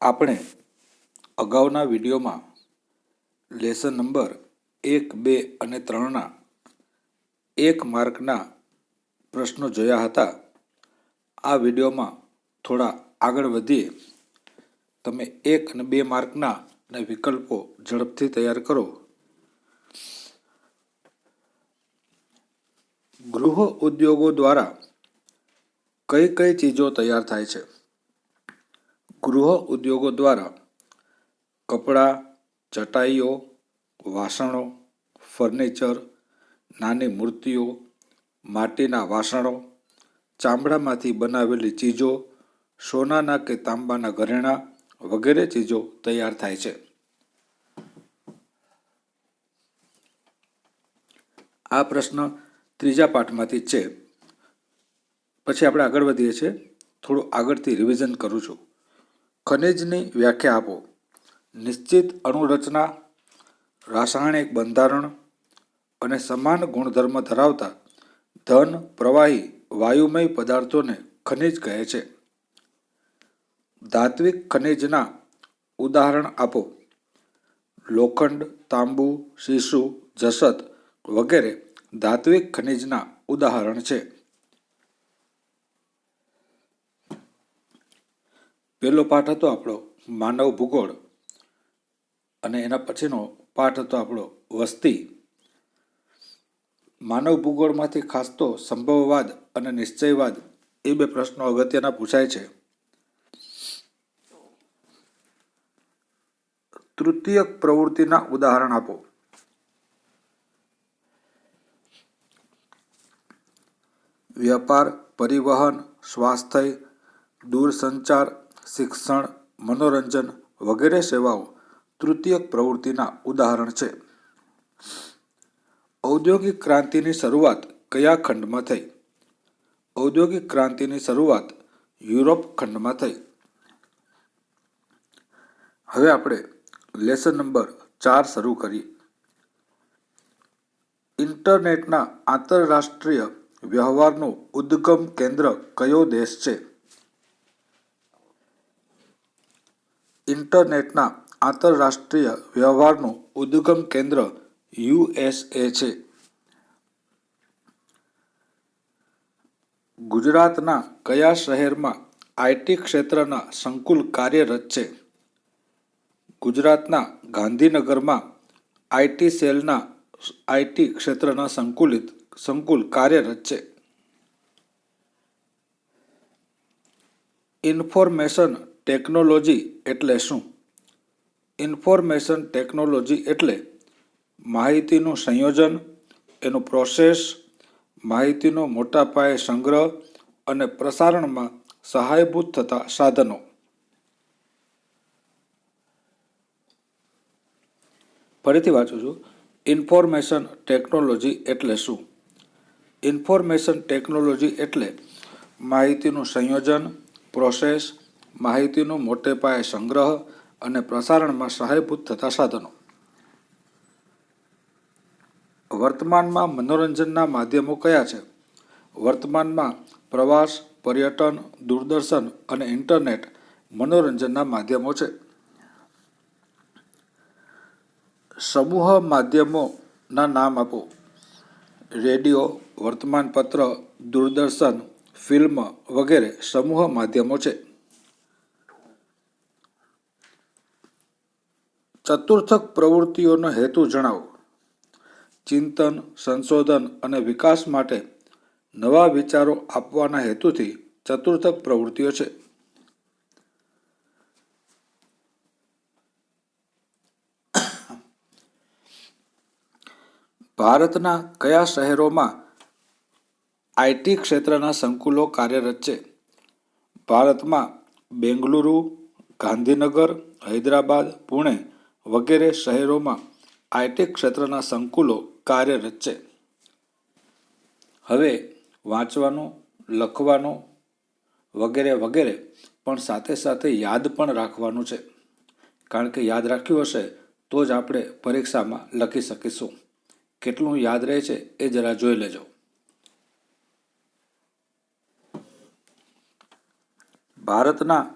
આપણે અગાઉના વિડીયોમાં લેસન નંબર એક, બે અને ત્રણના એક માર્કના પ્રશ્નો જોયા હતા. આ વિડીયોમાં થોડા આગળ વધીએ. તમે એક અને બે માર્કના અને વિકલ્પો ઝડપથી તૈયાર કરો. ગૃહ ઉદ્યોગો દ્વારા કઈ કઈ ચીજો તૈયાર થાય છે? ગૃહ ઉદ્યોગો દ્વારા કપડાં, ચટાઈઓ, વાસણો, ફર્નિચર, નાની મૂર્તિઓ, માટીના વાસણો, ચામડામાંથી બનાવેલી ચીજો, સોનાના કે તાંબાના ઘરેણાં વગેરે ચીજો તૈયાર થાય છે. આ પ્રશ્ન ત્રીજા પાઠમાંથી છે. પછી આપણે આગળ વધીએ છીએ. થોડું આગળથી રિવિઝન કરું છું. ખનિજની વ્યાખ્યા આપો. નિશ્ચિત અણુરચના, રાસાયણિક બંધારણ અને સમાન ગુણધર્મ ધરાવતા ધન, પ્રવાહી, વાયુમય પદાર્થોને ખનિજ કહે છે. ધાત્વિક ખનિજના ઉદાહરણ આપો. લોખંડ, તાંબુ, શીશુ, જસત વગેરે ધાત્વિક ખનિજના ઉદાહરણ છે. પહેલો પાઠ હતો આપણો માનવ ભૂગોળ અને એના પછીનો પાઠ હતો આપણો વસ્તી. માનવ ભૂગોળમાંથી ખાસ તો સંભવવાદ અને નિશ્ચયવાદ એ બે પ્રશ્નો અગત્યના પૂછાય છે. તૃતીય પ્રવૃત્તિના ઉદાહરણ આપો. વ્યાપાર, પરિવહન, સ્વાસ્થ્ય, દૂરસંચાર શિક્ષણ, મનોરંજન વગેરે સેવાઓ તૃતીયક પ્રવૃત્તિના ઉદાહરણ છે. ઔદ્યોગિક ક્રાંતિની શરૂઆત કયા ખંડમાં થઈ? ઔદ્યોગિક ક્રાંતિની શરૂઆત યુરોપ ખંડમાં થઈ. હવે આપણે લેસન નંબર ચાર શરૂ કરીએ. ઇન્ટરનેટના આંતરરાષ્ટ્રીય વ્યવહારનું ઉદ્ગમ કેન્દ્ર કયો દેશ છે? ઇન્ટરનેટના આંતરરાષ્ટ્રીય વ્યવહારનું ઉદ્ગમ કેન્દ્ર યુએસએ છે. ગુજરાતના કયા શહેરમાં આઈટી ક્ષેત્રના સંકુલ કાર્યરત છે? ગુજરાતના ગાંધીનગરમાં આઈટી સેલના આઈટી ક્ષેત્રના સંકુલિત સંકુલ કાર્યરત છે. ઇન્ફોર્મેશન ટેકનોલોજી એટલે શું? ઇન્ફોર્મેશન ટેકનોલોજી એટલે માહિતીનું સંયોજન, એનું પ્રોસેસ, માહિતીનો મોટા પાયે સંગ્રહ અને પ્રસારણમાં સહાયભૂત થતા સાધનો. ફરીથી વાંચું છું. ઇન્ફોર્મેશન ટેકનોલોજી એટલે શું? ઇન્ફોર્મેશન ટેકનોલોજી એટલે માહિતીનું સંયોજન, પ્રોસેસ માહિતીનો મોટે પાયે સંગ્રહ અને પ્રસારણમાં સહાયભૂત થતા સાધનો. વર્તમાનમાં મનોરંજનના માધ્યમો કયા છે? વર્તમાનમાં પ્રવાસ, પર્યટન, દૂરદર્શન અને ઇન્ટરનેટ મનોરંજનના માધ્યમો છે. સમૂહ માધ્યમોના નામ આપો. રેડિયો, વર્તમાનપત્ર, દૂરદર્શન, ફિલ્મ વગેરે સમૂહ માધ્યમો છે. ચતુર્થક પ્રવૃત્તિઓનો હેતુ જણાવો. ચિંતન, સંશોધન અને વિકાસ માટે નવા વિચારો આપવાના હેતુથી ચતુર્થક પ્રવૃત્તિઓ છે. ભારતના કયા શહેરોમાં આઈટી ક્ષેત્રના સંકુલો કાર્યરત છે? ભારતમાં બેંગલુરુ, ગાંધીનગર, હૈદરાબાદ, પુણે વગેરે શહેરોમાં આઈટી ક્ષેત્રના સંકુલો કાર્યરત છે. હવે વાંચવાનો, લખવાનો વગેરે વગેરે પણ સાથે સાથે યાદ પણ રાખવાનું છે. કારણ કે યાદ રાખ્યું હશે તો જ આપણે પરીક્ષામાં લખી શકીશું. કેટલું યાદ રહે છે એ જરા જોઈ લેજો. ભારતના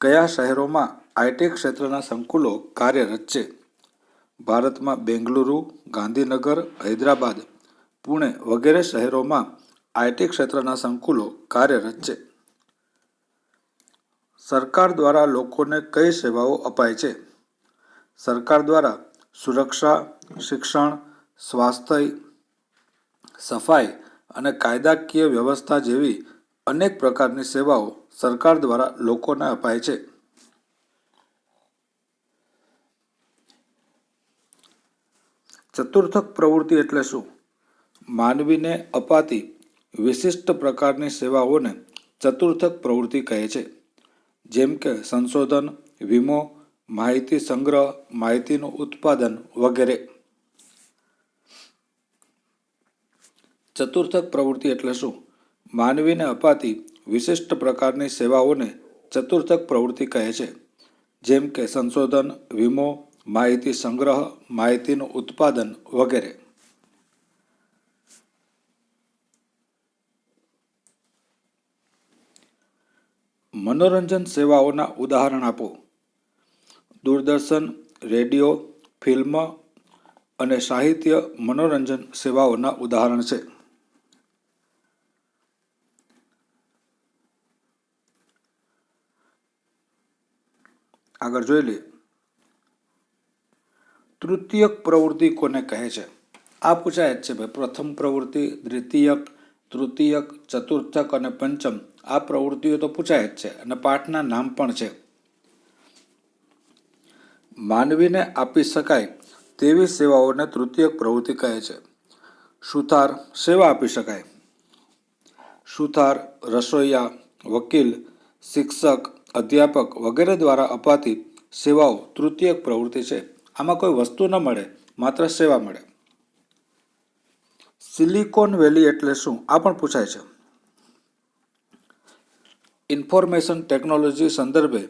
કયા શહેરોમાં આઈટી ક્ષેત્રના સંકુલો કાર્યરત છે. ભારતમાં બેંગલુરુ, ગાંધીનગર, હૈદરાબાદ, પુણે વગેરે શહેરોમાં આઈટી ક્ષેત્રના સંકુલો કાર્યરત છે. સરકાર દ્વારા લોકોને કઈ સેવાઓ અપાય છે? સરકાર દ્વારા સુરક્ષા, શિક્ષણ, સ્વાસ્થ્ય, સફાઈ અને કાયદાકીય વ્યવસ્થા જેવી અનેક પ્રકારની સેવાઓ સરકાર દ્વારા લોકોને અપાય છે. ચતુર્થક પ્રવૃત્તિ એટલે શું? માનવીને અપાતી વિશિષ્ટ પ્રકારની સેવાઓને ચતુર્થક પ્રવૃત્તિ કહે છે. જેમ કે સંશોધન, વીમો, માહિતી સંગ્રહ, માહિતીનું ઉત્પાદન વગેરે. ચતુર્થક પ્રવૃત્તિ એટલે શું? માનવીને અપાતી વિશિષ્ટ પ્રકારની સેવાઓને ચતુર્થક પ્રવૃત્તિ કહે છે. જેમ કે સંશોધન, વીમો માહિતી સંગ્રહ, માહિતીનું ઉત્પાદન વગેરે. મનોરંજન સેવાઓના ઉદાહરણ આપો. દૂરદર્શન, રેડિયો, ફિલ્મ અને સાહિત્ય મનોરંજન સેવાઓના ઉદાહરણ છે. આગળ જોઈ લઈએ. તૃતીયક પ્રવૃત્તિ કોને કહે છે? આ પૂછાય જ છે ભાઈ. પ્રથમ પ્રવૃત્તિ, દ્વિતીયક, તૃતીયક, ચતુર્થક અને પંચમ. આ પ્રવૃત્તિઓ તો પૂછાય જ છે અને પાઠના નામ પણ છે. માનવીને આપી શકાય તેવી સેવાઓને તૃતીયક પ્રવૃત્તિ કહે છે. સુથાર સેવા આપી શકાય. સુથાર, રસોઈયા, વકીલ, શિક્ષક, અધ્યાપક વગેરે દ્વારા અપાતી સેવાઓ તૃતીયક પ્રવૃત્તિ છે. આમાં કોઈ વસ્તુ ન મળે, માત્ર સેવા મળે. સિલિકોન વેલી એટલે શું? આ પણ પૂછાય છે. ઇન્ફોર્મેશન ટેકનોલોજી સંદર્ભે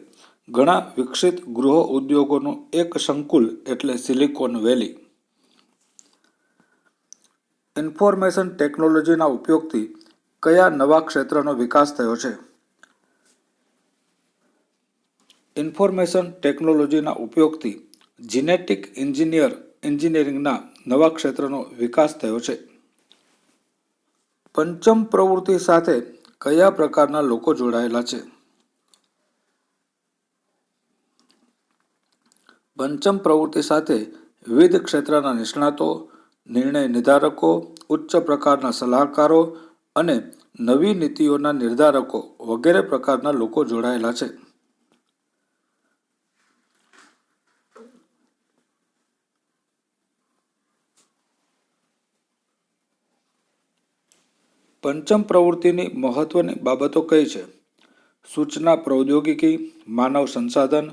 ઘણા વિકસિત ગૃહ ઉદ્યોગોનું એક સંકુલ એટલે સિલિકોન વેલી. ઇન્ફોર્મેશન ટેકનોલોજીના ઉપયોગથી કયા નવા ક્ષેત્રનો વિકાસ થયો છે? ઇન્ફોર્મેશન ટેકનોલોજીના ઉપયોગથી જીનેટિક એન્જિનિયર એન્જિનિયરિંગના નવા ક્ષેત્રનો વિકાસ થયો છે. પંચમ પ્રવૃત્તિ સાથે કયા પ્રકારના લોકો જોડાયેલા છે? પંચમ પ્રવૃત્તિ સાથે વિવિધ ક્ષેત્રના નિષ્ણાતો, નિર્ણય નિર્ધારકો, ઉચ્ચ પ્રકારના સલાહકારો અને નવી નીતિઓના નિર્ધારકો વગેરે પ્રકારના લોકો જોડાયેલા છે. પંચમ પ્રવૃત્તિની મહત્વની બાબતો કઈ છે? સૂચના પ્રૌદ્યોગિકી, માનવ સંસાધન,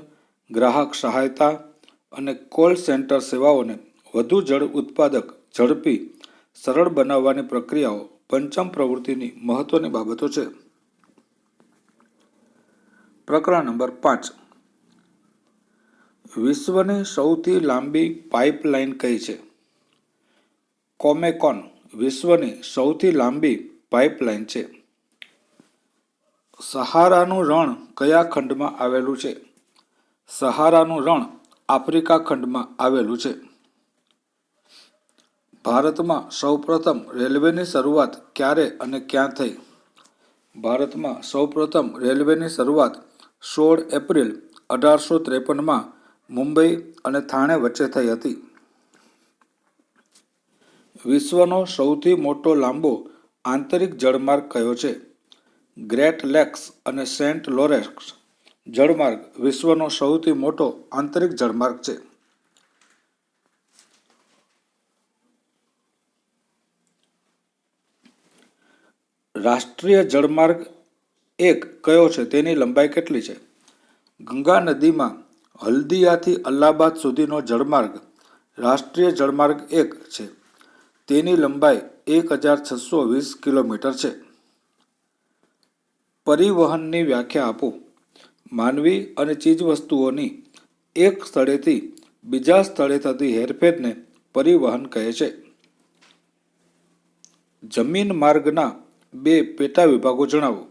ગ્રાહક સહાયતા અને કોલ સેન્ટર સેવાઓને વધુ જળ ઉત્પાદક, ઝડપી, સરળ બનાવવાની પ્રક્રિયાઓ પંચમ પ્રવૃત્તિની મહત્વની બાબતો છે. પ્રકરણ નંબર પાંચ. વિશ્વની સૌથી લાંબી પાઇપલાઇન કઈ છે? કોમેકોન વિશ્વની સૌથી લાંબી પાઇપલાઇન છે. સહારાનું રણ કયા ખંડમાં આવેલું છે? સહારાનું રણ આફ્રિકા ખંડમાં આવેલું છે. ભારતમાં સૌપ્રથમ રેલવેની શરૂઆત ક્યારે અને ક્યાં થઈ? ભારતમાં સૌપ્રથમ રેલવેની શરૂઆત સોળ એપ્રિલ અઢારસો ત્રેપનમાં મુંબઈ અને થાણે વચ્ચે થઈ હતી. વિશ્વનો સૌથી મોટો લાંબો આંતરિક જળમાર્ગ કયો છે? ગ્રેટ લેક્સ અને સેન્ટ લોરેન્સ. જળમાર્ગ વિશ્વનો સૌથી મોટો આંતરિક જળમાર્ગ છે. રાષ્ટ્રીય જળમાર્ગ એક કયો છે? તેની લંબાઈ કેટલી છે? ગંગા નદીમાં હલ્દિયાથી અલ્હાબાદ સુધીનો જળમાર્ગ રાષ્ટ્રીય જળમાર્ગ એક છે. તેની લંબાઈ એક હજાર છસો વીસ કિલોમીટર છે. પરિવહનની વ્યાખ્યા આપો. માનવી અને ચીજવસ્તુઓની એક સ્થળેથી બીજા સ્થળે થતી હેરફેરને પરિવહન કહે છે. જમીન માર્ગના બે પેટા વિભાગો જણાવો.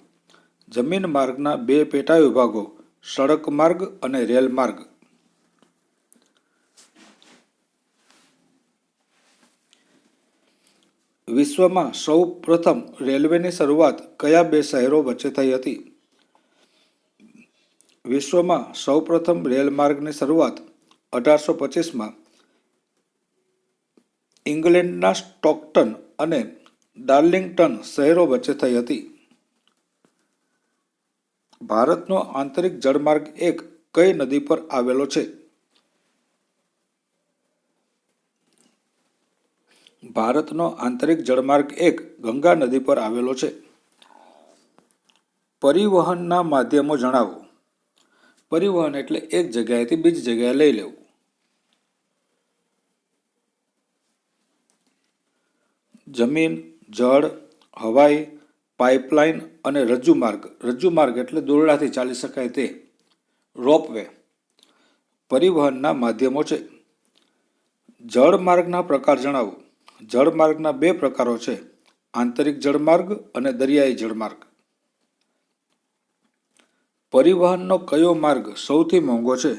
જમીન માર્ગના બે પેટા વિભાગો, સડક માર્ગ અને રેલ માર્ગ. વિશ્વમાં સૌ પ્રથમ રેલવેની શરૂઆત કયા બે શહેરો વચ્ચે થઈ હતી? વિશ્વમાં સૌ પ્રથમ રેલમાર્ગની શરૂઆત અઢારસો પચીસમાં ઇંગ્લેન્ડના સ્ટોકટન અને ડાર્લિંગટન શહેરો વચ્ચે થઈ હતી. ભારતનો આંતરિક જળમાર્ગ એક કઈ નદી પર આવેલો છે? ભારતનો આંતરિક જળમાર્ગ એક ગંગા નદી પર આવેલો છે. પરિવહનના માધ્યમો જણાવો. પરિવહન એટલે એક જગ્યાએથી બીજી જગ્યાએ લઈ લેવું. જમીન, જળ, હવાઈ, પાઇપલાઇન અને રજ્જુ માર્ગ. રજ્જુ માર્ગ એટલે દોરડાથી ચાલી શકાય તે. રોપવે. પરિવહનના માધ્યમો છે. જળમાર્ગના પ્રકાર જણાવો. જળમાર્ગના બે પ્રકારો છે. આંતરિક જળમાર્ગ અને દરિયાઈ જળમાર્ગ. પરિવહનનો કયો માર્ગ સૌથી મોંઘો છે?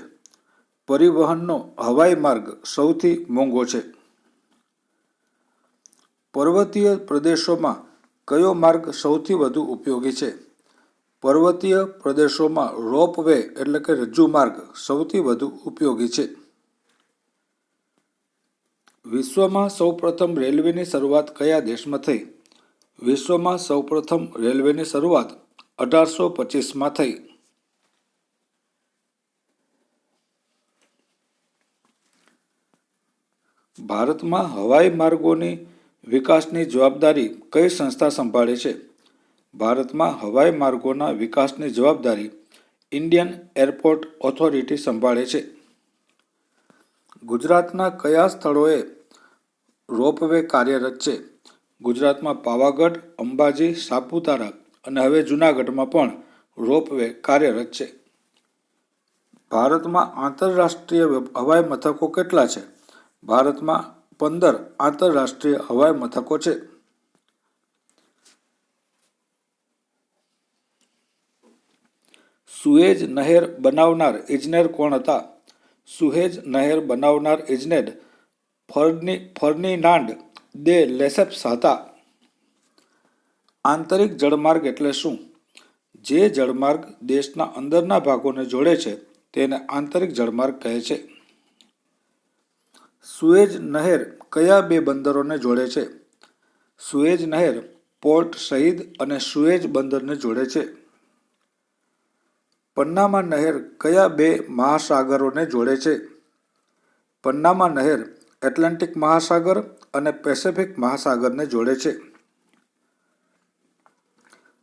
પરિવહનનો હવાઈ માર્ગ સૌથી મોંઘો છે. પર્વતીય પ્રદેશોમાં કયો માર્ગ સૌથી વધુ ઉપયોગી છે? પર્વતીય પ્રદેશોમાં રોપ વે એટલે કે રજ્જુ માર્ગ સૌથી વધુ ઉપયોગી છે. વિશ્વમાં સૌપ્રથમ રેલવેની શરૂઆત કયા દેશમાં થઈ? વિશ્વમાં સૌપ્રથમ રેલવેની શરૂઆત અઢારસો પચીસમાં થઈ. ભારતમાં હવાઈ માર્ગોની વિકાસની જવાબદારી કઈ સંસ્થા સંભાળે છે? ભારતમાં હવાઈ માર્ગોના વિકાસની જવાબદારી ઇન્ડિયન એરપોર્ટ ઓથોરિટી સંભાળે છે. ગુજરાતના કયા સ્થળોએ રોપવે કાર્યરત છે. ગુજરાતમાં પાવાગઢ, અંબાજી, સાપુતારા અને હવે જૂનાગઢમાં પણ રોપવે કાર્યરત છે. ભારતમાં આંતરરાષ્ટ્રીય હવાઈ મથકો કેટલા છે? ભારતમાં પંદર આંતરરાષ્ટ્રીય હવાઈ મથકો છે. સુએજ નહેર બનાવનાર ઇજનેર કોણ હતા? સુહેજ નહેર બનાવનાર ઇજનેર ફર્ની, ફર્નિનાન્ડ દે લેસેપ્સ હતા. આંતરિક જળમાર્ગ એટલે શું? જે જળમાર્ગ દેશના અંદરના ભાગોને જોડે છે, તેને આંતરિક જળમાર્ગ કહે છે. સુએજ નહેર કયા બે બંદરોને જોડે છે? સુએજ નહેર પોર્ટ શહીદ અને સુએજ બંદરને જોડે છે. પન્નામા નહેર કયા બે મહાસાગરોને જોડે છે? પન્નામા નહેર એટલાન્ટિક મહાસાગર અને પેસિફિક મહાસાગરને જોડે છે.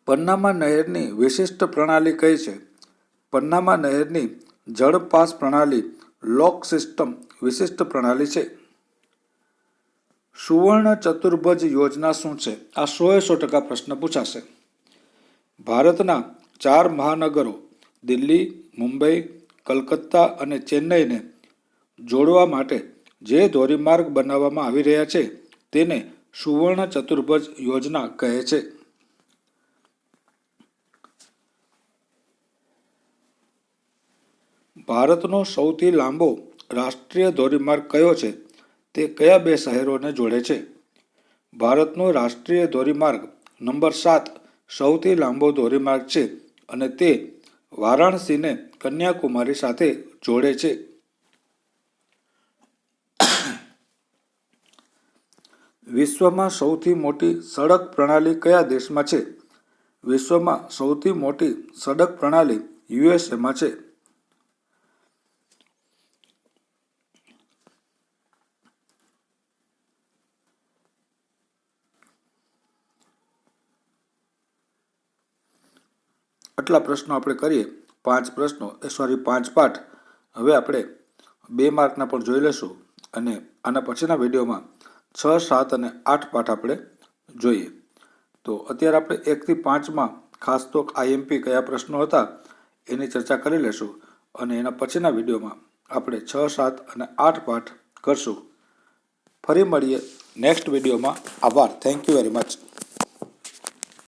પન્નામા નહેરની વિશિષ્ટ પ્રણાલી કઈ છે? પન્નામા નહેરની જળપાસ પ્રણાલી લોક સિસ્ટમ વિશિષ્ટ પ્રણાલી છે. સુવર્ણ ચતુર્ભુજ યોજના શું છે? આ સોએ સો ટકા પ્રશ્ન પૂછાશે. ભારતના ચાર મહાનગરો દિલ્હી, મુંબઈ, કલકત્તા અને ચેન્નઈને જોડવા માટે જે ધોરીમાર્ગ બનાવવામાં આવી રહ્યા છે, તેને સુવર્ણ ચતુર્ભુજ યોજના કહે છે. ભારતનો સૌથી લાંબો રાષ્ટ્રીય ધોરીમાર્ગ કયો છે, તે કયા બે શહેરોને જોડે છે? ભારતનો રાષ્ટ્રીય ધોરીમાર્ગ નંબર સાત સૌથી લાંબો ધોરીમાર્ગ છે અને તે વારાણસીને કન્યાકુમારી સાથે જોડે છે. વિશ્વમાં સૌથી મોટી સડક પ્રણાલી કયા દેશમાં છે? વિશ્વમાં સૌથી મોટી સડક પ્રણાલી યુએસએમાં છે. આટલા પ્રશ્નો આપણે કરીએ. પાંચ પ્રશ્નો. એ સોરી પાંચ પાઠ. હવે આપણે બે માર્કના પણ જોઈ લેશું અને આના પછીના વિડીયોમાં છ, સાત અને આઠ પાઠ આપણે જોઈએ. તો અત્યારે આપણે એકથી પાંચમાં ખાસ તો આઈએમપી કયા પ્રશ્નો હતા એની ચર્ચા કરી લેશું અને એના પછીના વિડીયોમાં આપણે છ, સાત અને આઠ પાઠ કરશું. ફરી મળીએ નેક્સ્ટ વિડીયોમાં. આભાર. Thank you very much